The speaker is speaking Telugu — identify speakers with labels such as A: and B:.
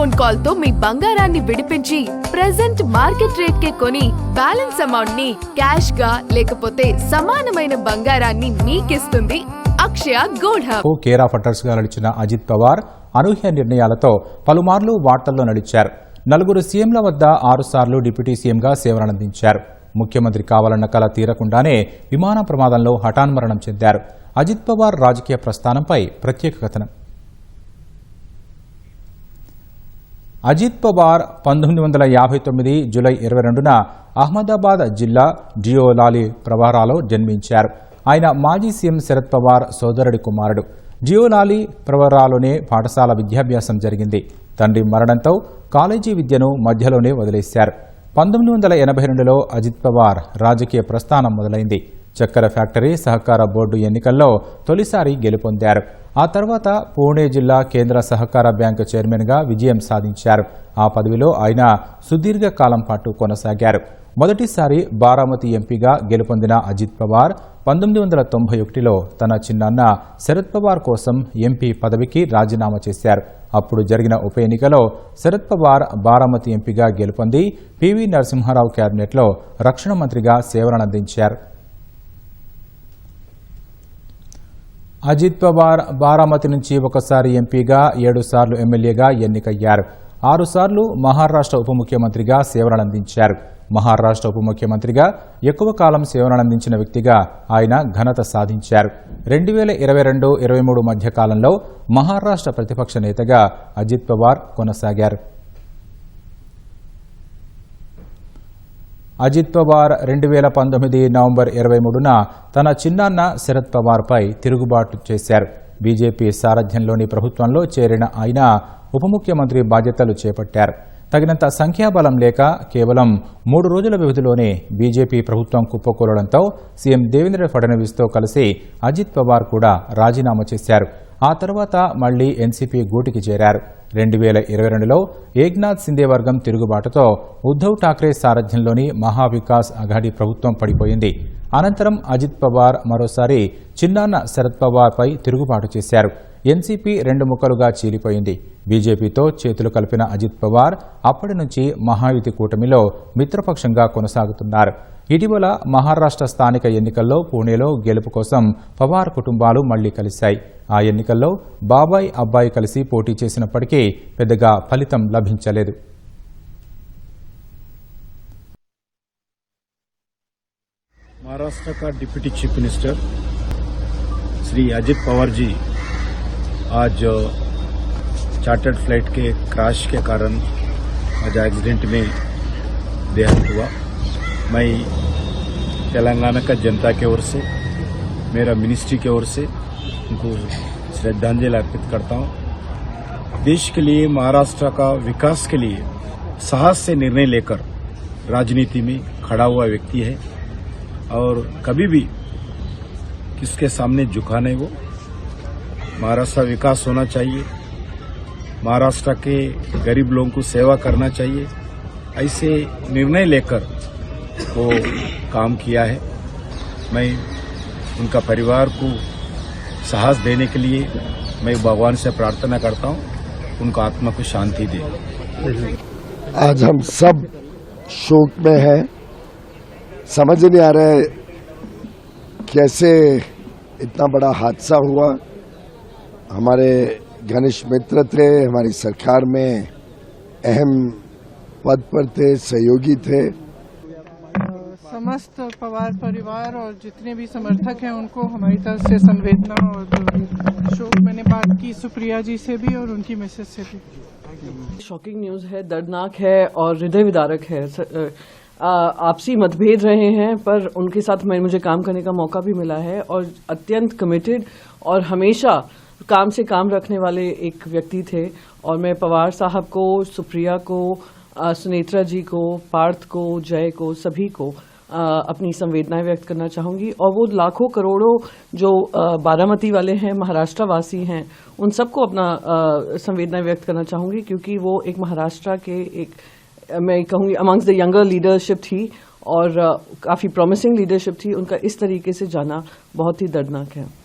A: ఫోన్ కాల్తో మీ బంగారాన్ని విడిపించి ప్రెసెంట్ మార్కెట్ రేట్ కే కొని బ్యాలెన్స్ అమౌంట్ని క్యాష్గా లేకపోతే సమానమైన బంగారాన్ని మీకిస్తుంది Akshaya
B: gold hub care of అటర్స్గా నడిచిన అజిత్ పవార్ అనూహ్య నిర్ణయాలతో పలుమార్లు వార్తల్లో నడిచారు. నలుగురు సీఎంల వద్ద ఆరుసార్లు డిప్యూటీ సీఎంగా సేవలందించారు. ముఖ్యమంత్రి కావాలన్న కల తీరకుండానే విమాన ప్రమాదంలో హఠాన్మరణం చెందారు. అజిత్ పవార్ రాజకీయ ప్రస్థానంపై ప్రత్యేక కథనం. అజిత్ పవార్ పంతొమ్మిది వందల యాభై తొమ్మిది జూలై ఇరవై రెండున అహ్మదాబాద్ జిల్లా జియోలాలి ప్రవారాలో జన్మించారు. ఆయన మాజీ సీఎం శరద్ పవార్ సోదరుడి కుమారుడు. జియోలాలి ప్రవరాలోనే పాఠశాల విద్యాభ్యాసం జరిగింది. తండ్రి మరణంతో కాలేజీ విద్యను మధ్యలోనే వదిలేశారు. పంతొమ్మిది వందల ఎనభై రెండులో అజిత్ పవార్ రాజకీయ ప్రస్థానం మొదలైంది. చక్కెర ఫ్యాక్టరీ సహకార బోర్డు ఎన్నికల్లో తొలిసారి గెలుపొందారు. ఆ తర్వాత పూణే జిల్లా కేంద్ర సహకార బ్యాంకు చైర్మన్గా విజయం సాధించారు. ఆ పదవిలో ఆయన సుదీర్ఘకాలం పాటు కొనసాగారు. మొదటిసారి బారామతి ఎంపీగా గెలుపొందిన అజిత్ పవార్ పంతొమ్మిది వందల తొంభై ఒకటిలో తన చిన్నాన్న శరద్ పవార్ కోసం ఎంపీ పదవికి రాజీనామా చేశారు. అప్పుడు జరిగిన ఉప ఎన్నికలో శరద్ పవార్ బారామతి ఎంపీగా గెలుపొంది పివి నరసింహారావు కేబినెట్లో రక్షణ మంత్రిగా సేవలనందించారు అజిత్ పవార్ బారామతి నుంచి ఒకసారి ఎంపీగా ఏడు సార్లు ఎమ్మెల్యేగా ఎన్నికయ్యారు. ఆరుసార్లు మహారాష్ట్ర ఉప ముఖ్యమంత్రిగా సేవలనందించారు మహారాష్ట్ర ఉప ముఖ్యమంత్రిగా ఎక్కువ కాలం సేవలనందించిన వ్యక్తిగా ఆయన ఘనత సాధించారు. రెండు వేల ఇరవై రెండు ఇరవై మూడు మధ్య కాలంలో మహారాష్ట్ర ప్రతిపక్ష నేతగా అజిత్ పవార్ కొనసాగారు. అజిత్ పవార్ రెండు వేల పంతొమ్మిది నవంబర్ ఇరవై మూడున తన చిన్నాన్న శరద్ పవార్పై తిరుగుబాటు చేశారు. బీజేపీ సారథ్యంలోని ప్రభుత్వంలో చేరిన ఆయన ఉప ముఖ్యమంత్రి బాధ్యతలు చేపట్టారు. తగినంత సంఖ్యాబలం లేక కేవలం మూడు రోజుల వ్యవధిలోనే బీజేపీ ప్రభుత్వం కుప్పకూలడంతో సీఎం దేవేంద్ర ఫడ్నవీస్తో కలిసి అజిత్ పవార్ కూడా రాజీనామా చేశారు. ఆ తర్వాత మళ్ళీ ఎన్సీపీ గూటికి చేరారు. రెండు వేల ఇరవై రెండులో ఏక్నాథ్ సిందే వర్గం తిరుగుబాటుతో ఉద్దవ్ ఠాక్రే సారథ్యంలోని మహావికాస్ అఘాడీ ప్రభుత్వం పడిపోయింది. అనంతరం అజిత్ పవార్ మరోసారి చిన్నాన్న శరద్ పవార్పై తిరుగుబాటు చేశారు. ఎన్సీపీ రెండు ముక్కలుగా చీలిపోయింది. బీజేపీతో చేతులు కలిపిన అజిత్ పవార్ అప్పటి నుంచి మహాయుతి కూటమిలో మిత్రపక్షంగా కొనసాగుతున్నారు. ఇటీవల మహారాష్ట్ర స్థానిక ఎన్నికల్లో పూణేలో గెలుపు కోసం పవార్ కుటుంబాలు మళ్లీ కలిశాయి ఆ ఎన్నికల్లో బాబాయ్ అబ్బాయి కలిసి పోటీ చేసినప్పటికీ పెద్దగా ఫలితం లభించలేదు
C: महाराष्ट्र का deputy chief minister Shri Ajit Pawar ji आज चार्टर्ड फ्लाइट के क्रैश के कारण आज एक्सीडेंट में देहांत हुआ मैं तेलंगाना का जनता की ओर से, मेरा मिनिस्ट्री की ओर से उनको श्रद्धांजलि अर्पित करता हूँ। देश के लिए, महाराष्ट्र का विकास के लिए साहस से निर्णय लेकर राजनीति में खड़ा हुआ व्यक्ति है और कभी भी किसके सामने झुका नहीं वो। महाराष्ट्र विकास होना चाहिए। महाराष्ट्र के गरीब लोगों को सेवा करना चाहिए। ऐसे निर्णय लेकर वो काम किया है। मैं उनका परिवार को साहस देने के लिए मैं भगवान से प्रार्थना करता हूँ, उनका आत्मा को शांति दे।
D: आज हम सब शोक में हैं। समझ नहीं आ रहा है कैसे इतना बड़ा हादसा हुआ। हमारे घनिष्ठ मित्र थे, हमारी सरकार में अहम पद पर थे, सहयोगी थे।
E: समस्त पवार परिवार और जितने भी समर्थक हैं, उनको हमारी तरफ़ से संवेदना और शोक मैंने बात की सुप्रिया जी से भी और उनकी मैसेज से भी।
F: शॉकिंग न्यूज़ है, दर्दनाक है और हृदय विदारक है। आपसी मतभेद रहे हैं, पर उनके साथ मैं, मुझे काम करने का मौका भी मिला है और अत्यंत कमिटेड और हमेशा काम से काम रखने वाले एक व्यक्ति थे। और मैं पवार साहब को, सुप्रिया को सुनेत्रा जी को, पार्थ को, जय को, सभी को अपनी संवेदनाएँ व्यक्त करना चाहूँगी। और वो लाखों करोड़ों जो बारामती वाले हैं महाराष्ट्र वासी हैं, उन सबको अपना संवेदनाएँ व्यक्त करना चाहूँगी क्योंकि वो एक महाराष्ट्र के एक, मैं कहूँगी अमंग्स द यंगर लीडरशिप थी और काफ़ी प्रॉमिसिंग लीडरशिप थी। उनका इस तरीके से जाना बहुत ही दर्दनाक है।